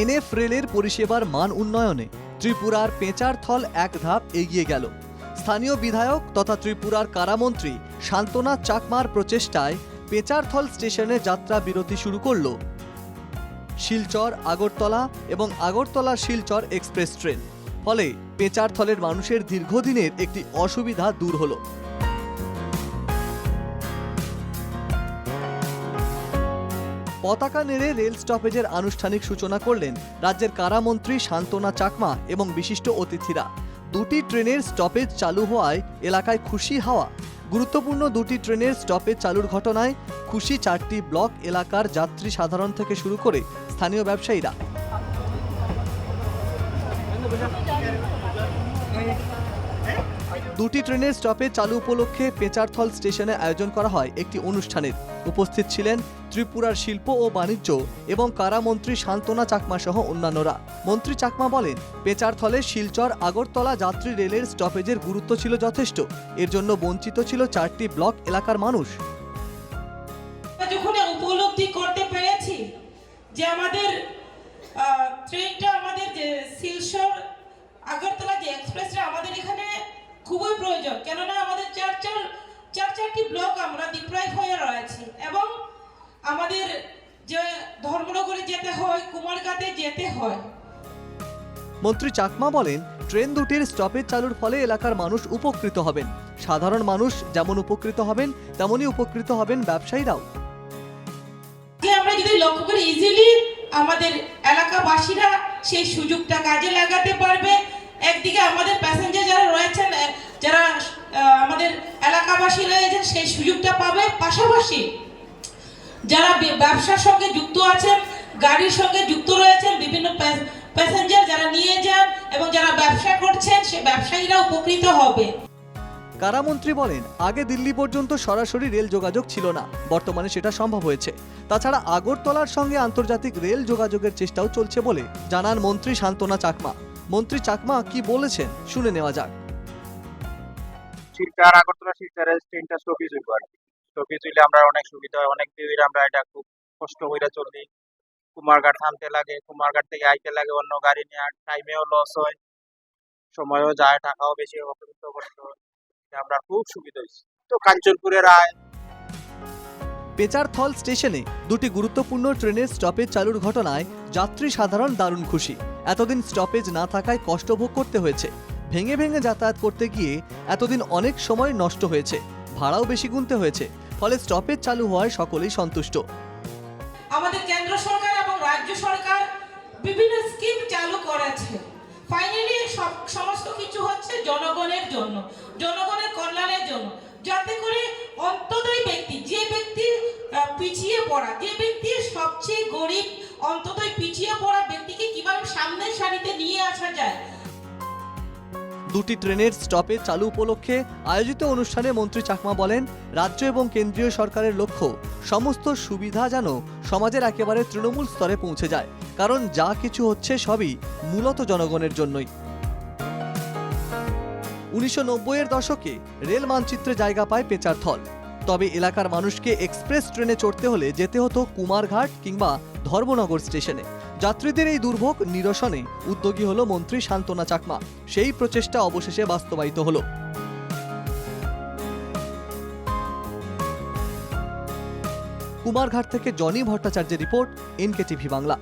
NF রেলের পরিষেবার মান উন্নয়নে ত্রিপুরার পেঁচারথল এক ধাপ এগিয়ে গেল। স্থানীয় বিধায়ক তথা ত্রিপুরার কারামন্ত্রী শান্তনা চাকমার প্রচেষ্টায় পেঁচারথল স্টেশনে যাত্রা বিরতি শুরু করল। শিলচর, আগরতলা এবং আগরতলা শিলচর এক্সপ্রেস ট্রেন। ফলে পেঁচারথলের মানুষের দীর্ঘদিনের একটি অসুবিধা দূর হলো। পতাকা নেড়ে রেল স্টপেজের আনুষ্ঠানিক সূচনা করলেন রাজ্যের কারামন্ত্রী শান্তনা চাকমা এবং বিশিষ্ট অতিথিরা। দুটি ট্রেনের স্টপেজ চালু হওয়ায় এলাকায় খুশি হাওয়া। গুরুত্বপূর্ণ দুটি ট্রেনের স্টপেজ চালুর ঘটনায় খুশি চারটি ব্লক এলাকার যাত্রী সাধারণ থেকে শুরু করে স্থানীয় ব্যবসায়ীরা। দুটি ট্রেনের স্টপেজ চালু উপলক্ষে পেঁচারথল স্টেশনে আয়োজন করা হয় একটি অনুষ্ঠানের। উপস্থিত ছিলেন ত্রিপুরার শিল্প ও বাণিজ্য এবং কারামন্ত্রী শান্তনা চাকমা সহ অন্যান্যরা। মন্ত্রী চাকমা বলেন পেঁচারথলে শিলচর আগরতলা যাত্রী রেলের স্টপেজের গুরুত্ব ছিল যথেষ্ট। এর জন্য বঞ্চিত ছিল চারটি ব্লক এলাকার মানুষ। উপলব্ধি করতে পেরেছি যে আমাদের ট্রেনটা আমাদের যে শিলচর আগরতলা যে এক্সপ্রেসটা আমাদের এখানে খুবই প্রয়োজন। কেননা চার চারটি ব্লক আমরা ডিপ্রাইভ হয়ে রয়েছি এবং আমাদের যে ধর্মনগরে যেতে হয় কুমারঘাটে যেতে হয়। মন্ত্রী চাকমা বলেন ট্রেন দুটির স্টপেজ চালুর ফলে এলাকার মানুষ উপকৃত হবেন। সাধারণ মানুষ যেমন উপকৃত হবেন তেমনই উপকৃত হবেন ব্যবসায়ীরাও। আমরা যদি লক্ষ্য করি ইজিলি আমাদের এলাকাবাসীরা সেই সুযোগটা কাজে লাগাতে পারবে। একদিকে আমাদের প্যাসেঞ্জার যারা রয়েছেন যারা এলাকাবাসী রয়েছেন, সেই সুযোগটা পাবে। পাশাপাশি যারা ব্যবসার সঙ্গে যুক্ত আছেন, গাড়ির সঙ্গে যুক্ত রয়েছেন, বিভিন্ন প্যাসেঞ্জার যারা নিয়ে যান এবং যারা ব্যবসা করছেন, সে ব্যবসায়ীরা উপকৃত হবে। কারামন্ত্রী বলেন, আগে দিল্লি পর্যন্ত সরাসরি রেল যোগাযোগ ছিল না। বর্তমানে সেটা সম্ভব হয়েছে। তাছাড়া আগরতলার সঙ্গে আন্তর্জাতিক রেল যোগাযোগের চেষ্টাও চলছে বলে জানান মন্ত্রী শান্তনা চাকমা। মন্ত্রী চাকমা কি বলেছেন, শুনে নেওয়া যাক। শিলচর, আগরতলা শিলচরের ট্রেনটা স্টপেজ হইব আর কি। স্টপেজ হইলে আমরা অনেক সুবিধা হয়, অনেক দিন আমরা এটা খুব কষ্ট হইরা চলি। কুমারঘাট থামতে লাগে, কুমারঘাট থেকে আইতে লাগে, অন্য গাড়ি নিয়ে টাইমেও লস হয়, সময়ও যায়, টাকাও বেশি অপরিত করতে হয়। আমরা খুব সুবিধা হয়েছে তো কাঞ্চনপুরের আয় পেচারথল স্টেশনে দুটি গুরুত্বপূর্ণ ট্রেনের স্টপেজ চালুর ঘটনায় যাত্রী সাধারণ দারুণ খুশি। এতদিন স্টপেজ না থাকায় কষ্ট ভোগ করতে হয়েছে। ভেঙে ভেঙে যাতায়াত করতে গিয়ে এতদিন অনেক সময় নষ্ট হয়েছে, ভাড়াও বেশি গুনতে হয়েছে, ফলে স্টপেজ চালু হওয়ায় সকলেই সন্তুষ্ট। আমাদের কেন্দ্র সরকার এবং রাজ্য সরকার বিভিন্ন স্কিম চালু করেছে। ফাইনালি সব, সমস্ত কিছু হচ্ছে জনগণের জন্য, জনগণের কল্যাণের জন্য। যাতে করে অন্ততই ব্যক্তি, যে ব্যক্তি পিছিয়ে পড়া, যে ব্যক্তি সবচেয়ে গরিব, অন্ততই পিছিয়ে পড়া ব্যক্তিকে কীভাবে সামনের সারিতে নিয়ে আসা যায় দুটি ট্রেনের স্টপে চালু উপলক্ষে আয়োজিত অনুষ্ঠানে মন্ত্রী চাকমা বলেন, রাজ্য এবং কেন্দ্রীয় সরকারের লক্ষ্য, সমস্ত সুবিধা যেন সমাজের একেবারে তৃণমূল স্তরে পৌঁছে যায়। কারণ যা কিছু হচ্ছে সবই মূলত জনগণের জন্যই। উনিশশো নব্বইয়ের দশকে রেল মানচিত্রে জায়গা পায় পেচারথল তবে এলাকার মানুষকে এক্সপ্রেস ট্রেনে চড়তে হলে যেতে হতো কুমারঘাট কিংবা ধর্মনগর স্টেশনে। যাত্রীদের এই দুর্ভোগ নিরসনে উদ্যোগী হলো মন্ত্রী শান্তনা চাকমা। সেই প্রচেষ্টা অবশেষে বাস্তবায়িত হলো। কুমারঘাট থেকে জনি ভট্টাচার্যের রিপোর্ট এনকে টিভি বাংলা।